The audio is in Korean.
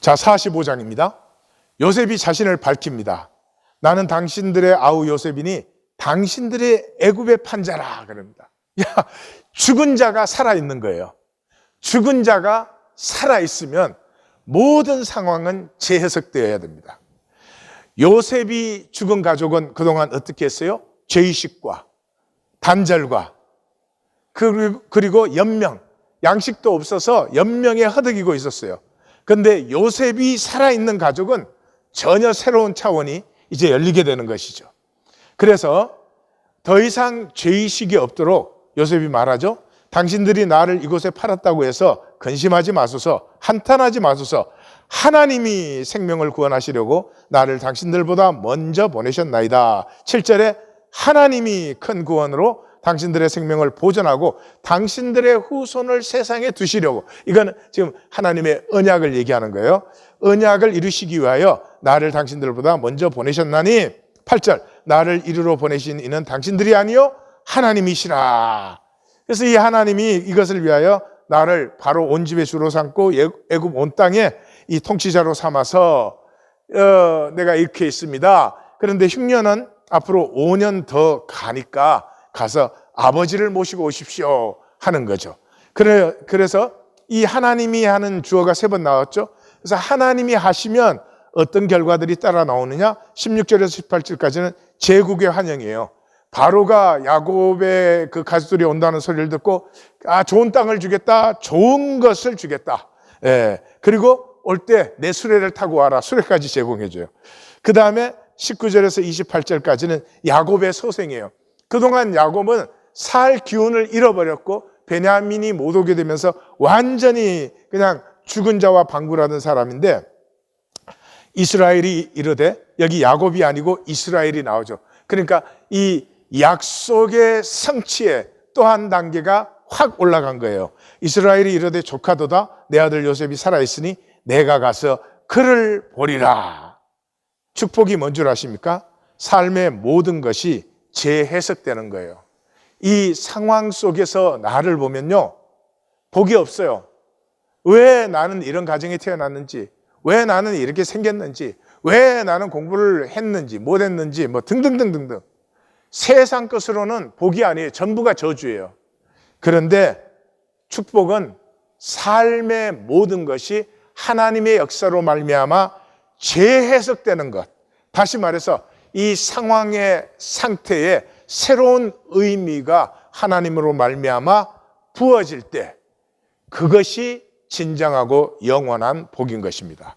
자, 45장입니다. 요셉이 자신을 밝힙니다. 나는 당신들의 아우 요셉이니 당신들의 애굽의 판자라 그럽니다. 야, 죽은 자가 살아 있는 거예요. 죽은 자가 살아 있으면 모든 상황은 재해석되어야 됩니다. 요셉이 죽은 가족은 그동안 어떻게 했어요? 죄의식과 단절과 그리고- 연명, 양식도 없어서 연명에 허덕이고 있었어요. 근데 요셉이 살아있는 가족은 전혀 새로운 차원이 이제 열리게 되는 것이죠. 그래서 더 이상 죄의식이 없도록 요셉이 말하죠. 당신들이 나를 이곳에 팔았다고 해서 근심하지 마소서, 한탄하지 마소서, 하나님이 생명을 구원하시려고 나를 당신들보다 먼저 보내셨나이다. 7절에 하나님이 큰 구원으로 당신들의 생명을 보존하고 당신들의 후손을 세상에 두시려고 이거는 지금 하나님의 언약을 얘기하는 거예요. 언약을 이루시기 위하여 나를 당신들보다 먼저 보내셨나니 8절 나를 이루러 보내신 이는 당신들이 아니요 하나님이시라. 그래서 이 하나님이 이것을 위하여 나를 바로 온 집의 주로 삼고 예, 애굽 온 땅에 이 통치자로 삼아서 어, 내가 이렇게 있습니다. 그런데 흉년은 앞으로 5년 더 가니까 가서 아버지를 모시고 오십시오 하는 거죠. 그래, 그래서 이 하나님이 하는 주어가 세 번 나왔죠. 그래서 하나님이 하시면 어떤 결과들이 따라 나오느냐? 16절에서 18절까지는 제국의 환영이에요. 바로가 야곱의 그 가족들이 온다는 소리를 듣고 아 좋은 땅을 주겠다, 좋은 것을 주겠다. 예. 그리고 올 때 내 수레를 타고 와라. 수레까지 제공해 줘요. 그 다음에 19절에서 28절까지는 야곱의 소생이에요. 그동안 야곱은 살 기운을 잃어버렸고 베냐민이 못 오게 되면서 완전히 그냥 죽은 자와 방구라던 사람인데 이스라엘이 이르되 여기 야곱이 아니고 이스라엘이 나오죠. 그러니까 이 약속의 성취에 또 한 단계가 확 올라간 거예요. 이스라엘이 이르되 조카도다 내 아들 요셉이 살아 있으니 내가 가서 그를 보리라. 축복이 뭔 줄 아십니까? 삶의 모든 것이 재해석되는 거예요. 이 상황 속에서 나를 보면요. 복이 없어요. 왜 나는 이런 가정에 태어났는지, 왜 나는 이렇게 생겼는지, 왜 나는 공부를 했는지, 못 했는지, 뭐 등등등등등. 세상 것으로는 복이 아니에요. 전부가 저주예요. 그런데 축복은 삶의 모든 것이 하나님의 역사로 말미암아 재해석되는 것. 다시 말해서 이 상황의 상태에 새로운 의미가 하나님으로 말미암아 부어질 때 그것이 진정하고 영원한 복인 것입니다.